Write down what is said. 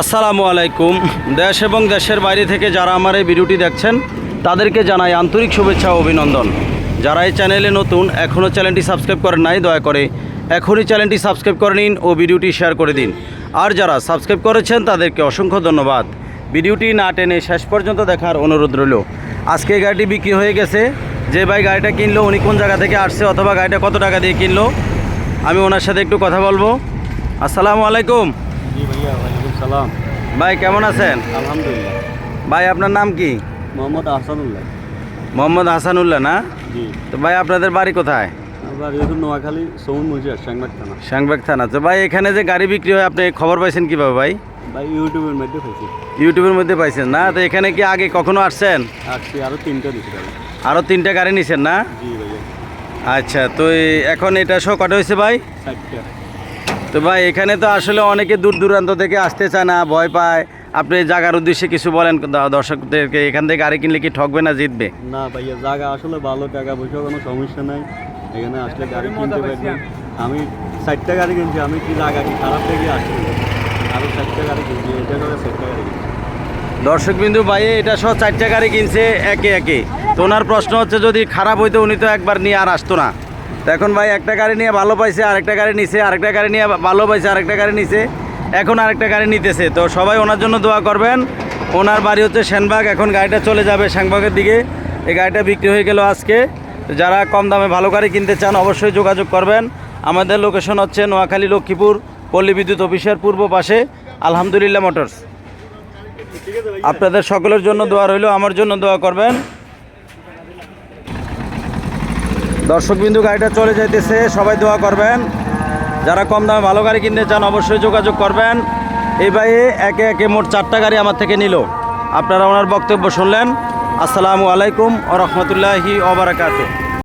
আসসালামু আলাইকুম। দেশ এবং দেশের বাইরে থেকে যারা আমার এই ভিডিওটি দেখছেন, তাদেরকে জানাই আন্তরিক শুভেচ্ছা ও অভিনন্দন। যারা এই চ্যানেলে নতুন, এখনও চ্যানেলটি সাবস্ক্রাইব করেন নাই, দয়া করে এখনই চ্যানেলটি সাবস্ক্রাইব করে নিন ও ভিডিওটি শেয়ার করে দিন। আর যারা সাবস্ক্রাইব করেছেন, তাদেরকে অসংখ্য ধন্যবাদ। ভিডিওটি না টেনে শেষ পর্যন্ত দেখার অনুরোধ রইল। আজকে গাড়িটি বিক্রি হয়ে গেছে। যে ভাই গাড়িটা কিনলো, উনি কোন জায়গা থেকে আসছে অথবা গাড়িটা কত টাকা দিয়ে কিনলো, আমি ওনার সাথে একটু কথা বলব। আসসালামু আলাইকুম। সালাম। ভাই কেমন আছেন? আলহামদুলিল্লাহ। ভাই আপনার নাম কি? মোহাম্মদ আহসানুল্লাহ। মোহাম্মদ হাসানুল্লাহ না? জি। তো ভাই আপনাদের বাড়ি কোথায়? আবার এখন নোয়াখালী সৌন মজিয়ার সাংবাদ থানা। সাংবাগ থানা। তো ভাই এখানে যে গাড়ি বিক্রি হয় আপনি খবর পাইছেন কীভাবে ভাই? ভাই ইউটিউবের মধ্যে ইউটিউবের মধ্যে পাইছেন না? তো এখানে কি আগে কখনো আসছেন? আসছি আরও তিনটা আরও গাড়ি নিছেন না? জি আচ্ছা তো এখন এটা শো কটা হয়েছে ভাই? চারটা। তো ভাই এখানে তো আসলে অনেকে দূর দূরান্ত থেকে আসতে চায় না ভয় পায়। আপনি জায়গার উদ্দেশ্যে কিছু বলেন দর্শকদেরকে এখান থেকে গাড়ি কিনলে কি ঠকবে না জিতবে? না ভাইয়া জায়গা আসলে ভালো টাকা পয়সা কোনো সমস্যা নাই। এখানে আসলে গাড়ি কিনতে পারবেন। আমি চারটা গাড়ি কিনছি আমি কি জায়গা কি খারাপ থেকে আসছি আরও চারটা গাড়ি কিনছি এটা করে চারটা গাড়ি কিনছি। দর্শক বিন্দু ভাই এটা সহ চারটা গাড়ি কিনছে একে একে। তো ওনার প্রশ্ন হচ্ছে যদি খারাপ হইতো উনি তো একবার নিয়ে আর আসতো না। এখন ভাই একটা গাড়ি নিয়ে ভালো পাইছে, আরেকটা গাড়ি নিছে, আরেকটা গাড়ি নিয়ে ভালো পাইছে, আরেকটা গাড়ি নিছে। এখন আরেকটা গাড়ি নিতেছে। তো সবাই ওনার জন্য দোয়া করবেন। ওনার বাড়ি হচ্ছে শ্যানবাগ এখন গাড়িটা চলে যাবে শ্যাংবাগের দিকে। এই গাড়িটা বিক্রি হয়ে গেল আজকে। যারা কম দামে ভালো গাড়ি কিনতে চান অবশ্যই যোগাযোগ করবেন। আমাদের লোকেশন হচ্ছে নোয়াখালী লক্ষ্মীপুর, পল্লী বিদ্যুৎ অফিসের পূর্ব পাশে আলহামদুলিল্লাহ মোটরস। আপনাদের সকলের জন্য দোয়া রইল, আমার জন্য দোয়া করবেন। দর্শকবিন্দু, গাড়িটা চলে যাইতেছে, সবাই দোয়া করবেন। যারা কম দামে ভালো গাড়ি কিনতে চান, অবশ্যই যোগাযোগ করবেন। এই ভাইয়ে একে একে মোট চারটা গাড়ি আমার থেকে নিল। আপনারা ওনার বক্তব্য শুনলেন। আসসালামু আলাইকুম ও রহমতুল্লাহি ওবরাকাতু